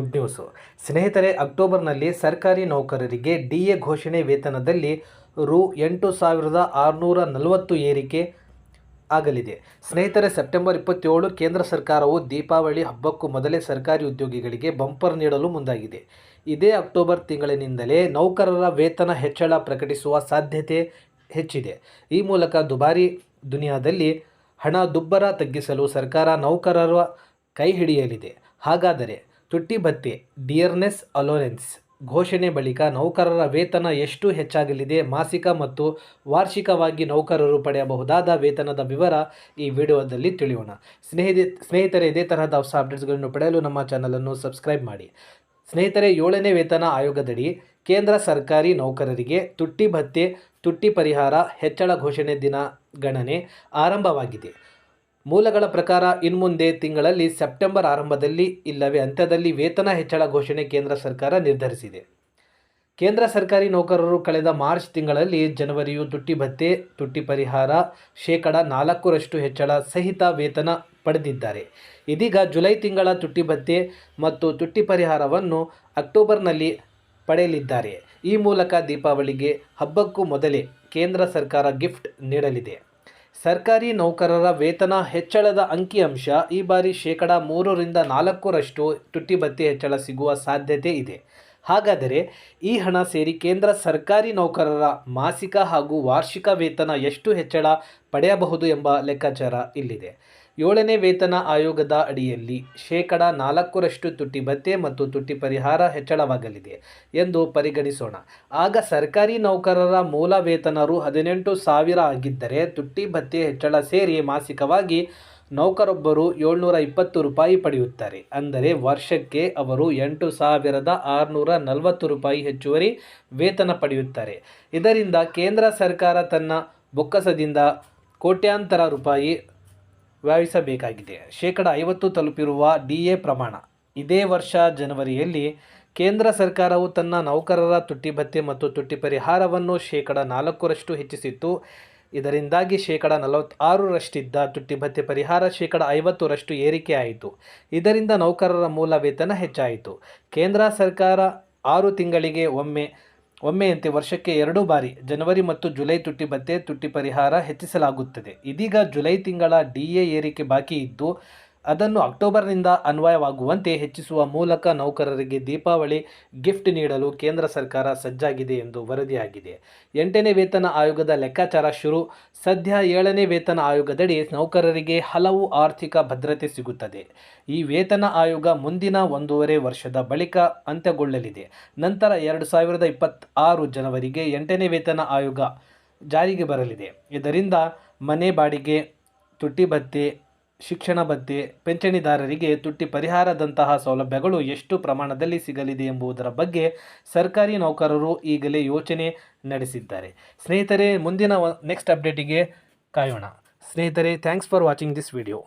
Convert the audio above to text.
Good news. ಸ್ನೇಹಿತರೆ, ಅಕ್ಟೋಬರ್ನಲ್ಲಿ ಸರ್ಕಾರಿ ನೌಕರರಿಗೆ ಡಿ ಎ ಘೋಷಣೆ ವೇತನದಲ್ಲಿ ರು ಎಂಟು ಸಾವಿರದ ಆರುನೂರ ನಲವತ್ತು ಏರಿಕೆ ಆಗಲಿದೆ. ಸ್ನೇಹಿತರೆ, ಸೆಪ್ಟೆಂಬರ್ ಇಪ್ಪತ್ತೇಳು ಕೇಂದ್ರ ಸರ್ಕಾರವು ದೀಪಾವಳಿ ಹಬ್ಬಕ್ಕೂ ಮೊದಲೇ ಸರ್ಕಾರಿ ಉದ್ಯೋಗಿಗಳಿಗೆ ಬಂಪರ್ ನೀಡಲು ಮುಂದಾಗಿದೆ. ಇದೇ ಅಕ್ಟೋಬರ್ ತಿಂಗಳಿನಿಂದಲೇ ನೌಕರರ ವೇತನ ಹೆಚ್ಚಳ ಪ್ರಕಟಿಸುವ ಸಾಧ್ಯತೆ ಹೆಚ್ಚಿದೆ. ಈ ಮೂಲಕ ದುಬಾರಿ ದುನಿಯಾದಲ್ಲಿ ಹಣ ದುಬ್ಬರ ತಗ್ಗಿಸಲು ಸರ್ಕಾರ ನೌಕರರ ಕೈ ಹಿಡಿಯಲಿದೆ. ಹಾಗಾದರೆ ತುಟ್ಟಿ ಭತ್ಯೆ ಡಿಯರ್ನೆಸ್ ಅಲೋನೆನ್ಸ್ ಘೋಷಣೆ ಬಳಿಕ ನೌಕರರ ವೇತನ ಎಷ್ಟು ಹೆಚ್ಚಾಗಲಿದೆ ಮಾಸಿಕ ಮತ್ತು ವಾರ್ಷಿಕವಾಗಿ ನೌಕರರು ಪಡೆಯಬಹುದಾದ ವೇತನದ ವಿವರ ಈ ವಿಡಿಯೋದಲ್ಲಿ ತಿಳಿಯೋಣ. ಸ್ನೇಹಿತ, ಸ್ನೇಹಿತರೆ, ಇದೇ ತರಹದ ಹೊಸ ಅಪ್ಡೇಟ್ಸ್ಗಳನ್ನು ಪಡೆಯಲು ನಮ್ಮ ಚಾನಲನ್ನು ಸಬ್ಸ್ಕ್ರೈಬ್ ಮಾಡಿ. ಸ್ನೇಹಿತರೆ, ಏಳನೇ ವೇತನ ಆಯೋಗದಡಿ ಕೇಂದ್ರ ಸರ್ಕಾರಿ ನೌಕರರಿಗೆ ತುಟ್ಟಿ ಭತ್ಯೆ ತುಟ್ಟಿ ಪರಿಹಾರ ಹೆಚ್ಚಳ ಘೋಷಣೆ ದಿನ ಗಣನೆ ಆರಂಭವಾಗಿದೆ. ಮೂಲಗಳ ಪ್ರಕಾರ ಇನ್ಮುಂದೆ ತಿಂಗಳಲ್ಲಿ ಸೆಪ್ಟೆಂಬರ್ ಆರಂಭದಲ್ಲಿ ಇಲ್ಲವೇ ಅಂತ್ಯದಲ್ಲಿ ವೇತನ ಹೆಚ್ಚಳ ಘೋಷಣೆ ಕೇಂದ್ರ ಸರ್ಕಾರ ನಿರ್ಧರಿಸಿದೆ. ಕೇಂದ್ರ ಸರ್ಕಾರಿ ನೌಕರರು ಕಳೆದ ಮಾರ್ಚ್ ತಿಂಗಳಲ್ಲಿ ಜನವರಿಯು ತುಟ್ಟಿ ಭತ್ತೆ, ತುಟ್ಟಿ ಪರಿಹಾರ, ಶೇಕಡ ನಾಲ್ಕರಷ್ಟು ಹೆಚ್ಚಳ ಸಹಿತ ವೇತನ ಪಡೆದಿದ್ದಾರೆ. ಇದೀಗ ಜುಲೈ ತಿಂಗಳ ತುಟ್ಟಿ ಭತ್ತೆ ಮತ್ತು ತುಟ್ಟಿ ಪರಿಹಾರವನ್ನು ಅಕ್ಟೋಬರ್ನಲ್ಲಿ ಪಡೆಯಲಿದ್ದಾರೆ. ಈ ಮೂಲಕ ದೀಪಾವಳಿಗೆ ಹಬ್ಬಕ್ಕೂ ಮೊದಲೇ ಕೇಂದ್ರ ಸರ್ಕಾರ ಗಿಫ್ಟ್ ನೀಡಲಿದೆ. ಸರ್ಕಾರಿ ನೌಕರರ ವೇತನ ಹೆಚ್ಚಳದ ಅಂಕಿಅಂಶ ಈ ಬಾರಿ ಶೇಕಡ ಮೂರರಿಂದ ನಾಲ್ಕರಷ್ಟು ತುಟ್ಟಿ ಭತ್ಯೆ ಹೆಚ್ಚಳ ಸಿಗುವ ಸಾಧ್ಯತೆ ಇದೆ. ಹಾಗಾದರೆ ಈ ಹಣ ಸೇರಿ ಕೇಂದ್ರ ಸರ್ಕಾರಿ ನೌಕರರ ಮಾಸಿಕ ಹಾಗೂ ವಾರ್ಷಿಕ ವೇತನ ಎಷ್ಟು ಹೆಚ್ಚಳ ಪಡೆಯಬಹುದು ಎಂಬ ಲೆಕ್ಕಾಚಾರ ಇಲ್ಲಿದೆ. ಏಳನೇ ವೇತನ ಆಯೋಗದ ಅಡಿಯಲ್ಲಿ ಶೇಕಡ ನಾಲ್ಕರಷ್ಟು ತುಟ್ಟಿ ಭತ್ಯೆ ಮತ್ತು ತುಟ್ಟಿ ಪರಿಹಾರ ಹೆಚ್ಚಳವಾಗಲಿದೆ ಎಂದು ಪರಿಗಣಿಸೋಣ. ಆಗ ಸರ್ಕಾರಿ ನೌಕರರ ಮೂಲ ವೇತನರು ಹದಿನೆಂಟು ಸಾವಿರ ಆಗಿದ್ದರೆ ತುಟ್ಟಿ ಭತ್ಯೆ ಹೆಚ್ಚಳ ಸೇರಿ ಮಾಸಿಕವಾಗಿ ನೌಕರೊಬ್ಬರು ಏಳ್ನೂರ ಇಪ್ಪತ್ತು ರೂಪಾಯಿ ಪಡೆಯುತ್ತಾರೆ. ಅಂದರೆ ವರ್ಷಕ್ಕೆ ಅವರು ಎಂಟು ಸಾವಿರದ ಆರುನೂರ ನಲವತ್ತು ರೂಪಾಯಿ ಹೆಚ್ಚುವರಿ ವೇತನ ಪಡೆಯುತ್ತಾರೆ. ಇದರಿಂದ ಕೇಂದ್ರ ಸರ್ಕಾರ ತನ್ನ ಬೊಕ್ಕಸದಿಂದ ಕೋಟ್ಯಾಂತರ ರೂಪಾಯಿ ವ್ಯಯಿಸಬೇಕಾಗಿದೆ ಶೇಕಡ ಐವತ್ತು ತಲುಪಿರುವ ಡಿ ಎ ಪ್ರಮಾಣ. ಇದೇ ವರ್ಷ ಜನವರಿಯಲ್ಲಿ ಕೇಂದ್ರ ಸರ್ಕಾರವು ತನ್ನ ನೌಕರರ ತುಟ್ಟಿ ಭತ್ಯೆ ಮತ್ತು ತುಟ್ಟಿ ಪರಿಹಾರವನ್ನು ಶೇಕಡ ನಾಲ್ಕರಷ್ಟು ಹೆಚ್ಚಿಸಿತ್ತು. ಇದರಿಂದಾಗಿ ಶೇಕಡ ನಲವತ್ತಾರರಷ್ಟಿದ್ದ ತುಟ್ಟಿ ಭತ್ಯೆ ಪರಿಹಾರ ಶೇಕಡ ಐವತ್ತರಷ್ಟು ಏರಿಕೆಯಾಯಿತು ಇದರಿಂದ ನೌಕರರ ಮೂಲ ವೇತನ ಹೆಚ್ಚಾಯಿತು. ಕೇಂದ್ರ ಸರ್ಕಾರ ಆರು ತಿಂಗಳಿಗೆ ಒಮ್ಮೆ ಒಮ್ಮೆಯಂತೆ ವರ್ಷಕ್ಕೆ ಎರಡು ಬಾರಿ ಜನವರಿ ಮತ್ತು ಜುಲೈ ತುಟ್ಟಿ ಭತ್ತೆ ತುಟ್ಟಿ ಪರಿಹಾರ ಹೆಚ್ಚಿಸಲಾಗುತ್ತದೆ. ಇದೀಗ ಜುಲೈ ತಿಂಗಳ ಡಿಎ ಏರಿಕೆ ಬಾಕಿ ಇದ್ದು ಅದನ್ನು ಅಕ್ಟೋಬರ್ನಿಂದ ಅನ್ವಯವಾಗುವಂತೆ ಹೆಚ್ಚಿಸುವ ಮೂಲಕ ನೌಕರರಿಗೆ ದೀಪಾವಳಿ ಗಿಫ್ಟ್ ನೀಡಲು ಕೇಂದ್ರ ಸರ್ಕಾರ ಸಜ್ಜಾಗಿದೆ ಎಂದು ವರದಿಯಾಗಿದೆ. ಎಂಟನೇ ವೇತನ ಆಯೋಗದ ಲೆಕ್ಕಾಚಾರ ಶುರು. ಸದ್ಯ ಏಳನೇ ವೇತನ ಆಯೋಗದಡಿ ನೌಕರರಿಗೆ ಹಲವು ಆರ್ಥಿಕ ಭದ್ರತೆ ಸಿಗುತ್ತದೆ. ಈ ವೇತನ ಆಯೋಗ ಮುಂದಿನ ಒಂದೂವರೆ ವರ್ಷದ ಬಳಿಕ ಅಂತ್ಯಗೊಳ್ಳಲಿದೆ. ನಂತರ ಎರಡು ಸಾವಿರದ ಇಪ್ಪತ್ತಾರು ಜನವರಿಗೆ ಎಂಟನೇ ವೇತನ ಆಯೋಗ ಜಾರಿಗೆ ಬರಲಿದೆ. ಇದರಿಂದ ಮನೆ ಬಾಡಿಗೆ ತುಟ್ಟಿ ಭತ್ಯೆ ಶಿಕ್ಷಣ ಭತ್ಯೆ ಪಿಂಚಣಿದಾರರಿಗೆ ತುಟ್ಟಿ ಪರಿಹಾರದಂತಹ ಸೌಲಭ್ಯಗಳು ಎಷ್ಟು ಪ್ರಮಾಣದಲ್ಲಿ ಸಿಗಲಿದೆ ಎಂಬುದರ ಬಗ್ಗೆ ಸರ್ಕಾರಿ ನೌಕರರು ಈಗಲೇ ಯೋಚನೆ ನಡೆಸಿದ್ದಾರೆ. ಸ್ನೇಹಿತರೆ, ಮುಂದಿನ ನೆಕ್ಸ್ಟ್ ಅಪ್ಡೇಟಿಗೆ ಕಾಯೋಣ. ಸ್ನೇಹಿತರೆ thanks for watching this video